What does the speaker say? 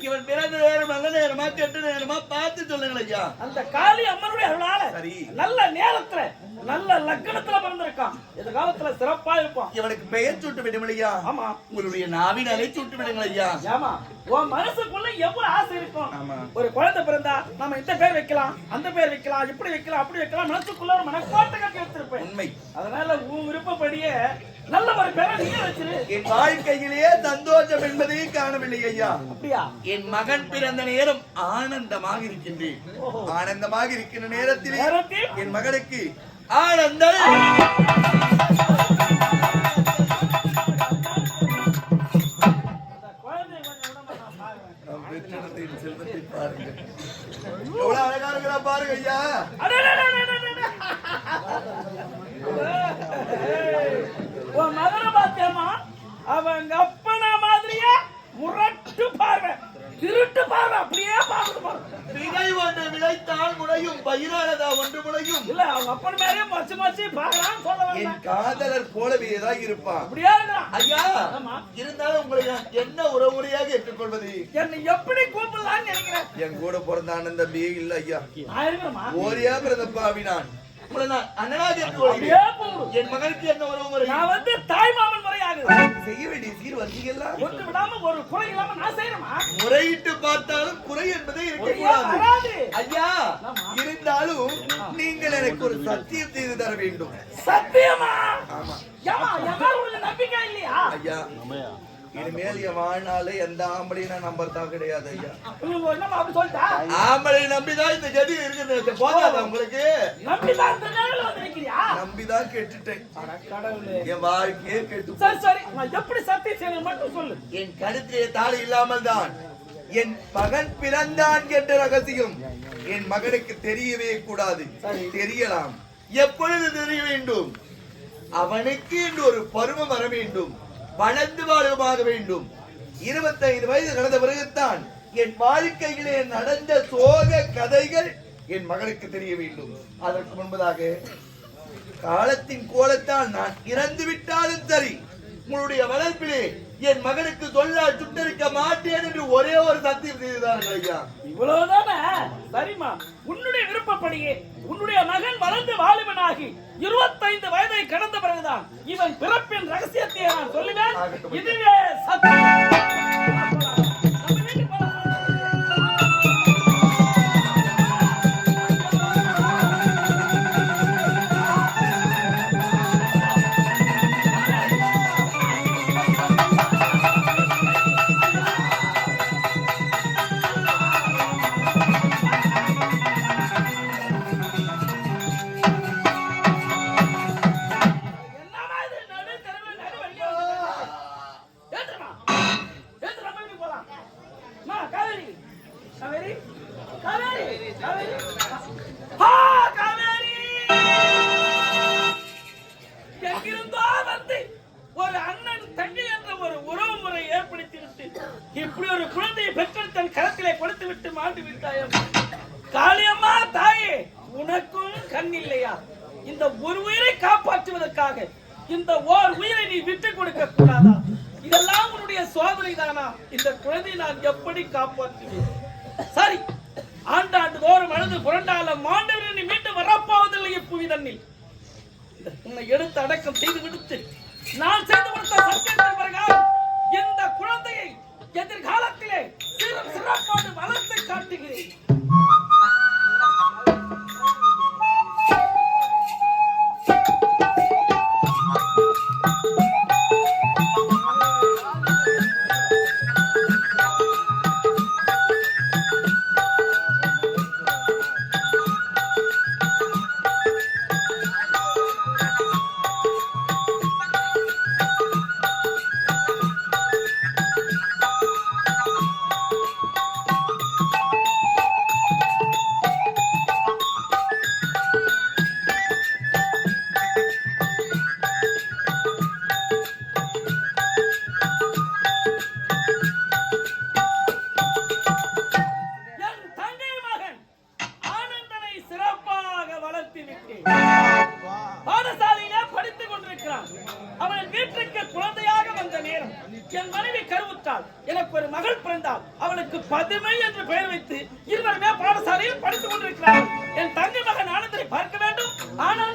இவன் பிறந்த நேரம் நல்ல நேரமா கெட்ட நேரமா பார்த்து சொல்லுங்கள் ஐயா அந்த காளி அம்மனுடைய அருளால சரி. நல்ல நேரத்துல நல்ல லக்னத்துல பிறந்திருக்கான். எதிர்காலத்துல சிறப்பா இருப்பான். இவனுக்கு பெயர் சூட்டு விடுங்கள் ஐயா ஆமா. உங்களுடைய நாவினாலே சூட்டு விடுங்கள் ஐயா ஏமா உன் மனசுக்குள்ள எவ்வளவு ஆசை இருக்கும் ஆமா. ஒரு குழந்தை பிறந்தா நம்ம இந்த பேர் வைக்கலாம் அந்த பேர் வைக்கலாம் இப்படி வைக்கலாம் அப்படி வைக்கலாம் மனசுக்குள்ள ஒரு மனக்கோட்டை கட்டி வச்சிருப்பேன். உண்மை. அதனால உன் விருப்பப்படியே நல்ல ஒரு பேரை நீங்க வச்சிரு. என் வாழ்க்கையிலேயே சந்தோஷம் என்பதை காணவில்லை ஐயா. அப்படியா? என் மகன் பிறந்த நேரம் ஆனந்தமாக இருக்கின்றேன். ஆனந்தமாக இருக்கின்ற நேரத்தில் நேரத்தில்? என் மகனுக்கு ஆனந்தம் பாருங்க அழகா பாருங்க ஐயா. மகனை அவங்க அப்பனா மாதிரியே முரட்டு பார்வை. திருட்டு பார்வை அப்படியே. விளைத்தால் முளையும் பயிரானதா ஒன்று முளையும் இல்ல அவங்க அப்பன் மேலே மச்சு மச்சு பார்க்கலாம்னு சொல்ல வரல. என் காதலர் போலவே தான் இருப்பான். அப்படியே ஐயா. இருந்தாலும் உங்களை நான் என்ன உறவுமுறையாக ஏற்றுக்கொள்வது? என்னை எப்படி கூப்பிடலாம்னு நினைக்கிறேன். என் கூட பிறந்த அண்ணன் தம்பியே இல்ல ஐயா. ஓரியா பிறந்த பாவி நான். உங்களை நான் அண்ணனாக அப்படியே ஏற்றுக்கொள்கிறேன். கூப்பிடு என் மகனுக்கு என்ன உறவுமுறை நான் வந்து தாய் மாமன் முறையாகுது செய்ய வேண்டிய சீர் வந்தீங்களா ஒன்று விடாம ஒரு குறை இல்லாம நான் செய்யணுமா? முறையிட்டு பார்த்தாலும் குறை என்பதே இருக்கக்கூடாது ஐயா. இருந்தாலும் நீங்கள் எனக்கு ஒரு சத்தியம் செய்து தர வேண்டும். சத்தியமா? ஆமா. ஏமா என் மேல உனக்கு நம்பிக்கை இல்லையா? ஐயா இனிமேல் என் வாழ்நாள எந்த ஆம்பளையும் நான் நம்புறதா கிடையாது ஐயா. ஆம்பளை நம்பிதான் இந்த கதி இருக்குது போதாதா உங்களுக்கு? நம்பிதான் இந்த நிலையில வந்து நிக்கிறியா நம்பிதான் கெட்டுட்டேன். என் வாழ்க்கையே கெட்டு சரி சரி நான் எப்படி சத்தியம் செய்யணும் மட்டும் சொல்லு. என் கழுத்திலே தாலி இல்லாமல் தான் என் மகன் பிறந்தான் என்ற ரகசியம் என் மகனுக்கு தெரியவே கூடாது. தெரியலாம். எப்பொழுது தெரிய வேண்டும்? அவனுக்கு என்று ஒரு பருவம் வர வேண்டும். வளர்ந்து வாழுமாக வேண்டும். இருபத்தைந்து வயது கடந்த பிறகுத்தான் என் வாழ்க்கையிலே நடந்த சோக கதைகள் என் மகனுக்கு தெரிய வேண்டும். அதற்கு முன்பதாக காலத்தின் கோலத்தால் நான் இறந்து விட்டாலும் சரி உங்களுடைய வளர்ப்பிலே என் மகனுக்கு சொல்லால் சுட்டரிக்க மாட்டேன் என்று ஒரே ஒரு சத்தியம் செய்துதான் ஐயா. இவ்வளவுதானே? சரிம்மா. உன்னுடைய விருப்பப்படியே உன்னுடைய மகன் வளர்ந்து வாலிபனாகி இருபத்தைந்து வயதை கடந்த பிறகுதான் இவன் பிறப்பின் ரகசியத்தை நான் சொல்லுவேன். இதுவே சத்தியம். ஒரு அண்ணன் தங்கை என்ற ஒரு உறவு முறை ஏற்படுத்தி விட்டு இப்படி ஒரு குழந்தையை பெற்று தன் கரத்திலே கொடுத்து விட்டு மாண்டு விட்டாயம் காளியம்மா தாயே உனக்கும் கண் இல்லையா இந்த ஒரு உயிரை காப்பாற்றுவதற்காக இந்த ஓர் உயிரை நீ விட்டு கொடுக்க கூடாதா இதெல்லாம் உன்னுடைய சோதனை தானா இந்த குழந்தையை நான் எப்படி காப்பாற்றுவேன்? சரி பழுது தோறும் அழுது புரண்டால மாண்டவர் நீ மீண்டும் வரப்போவதில்லை புவி தண்ணில் உன்னை எடுத்து அடக்கம் செய்து விடுத்து நான் செய்து கொடுத்த சத்தியத்தின் என் மனைவி கருவுத்தால் எனக்கு ஒரு மகள் பிறந்தால் அவளுக்கு பதுமை என்று பெயர் வைத்து இருவருமே பாடசாலையில் படித்துக் கொண்டிருக்கிறார் என் தங்கை மகன் ஆனந்தரை பார்க்க வேண்டும். ஆனால்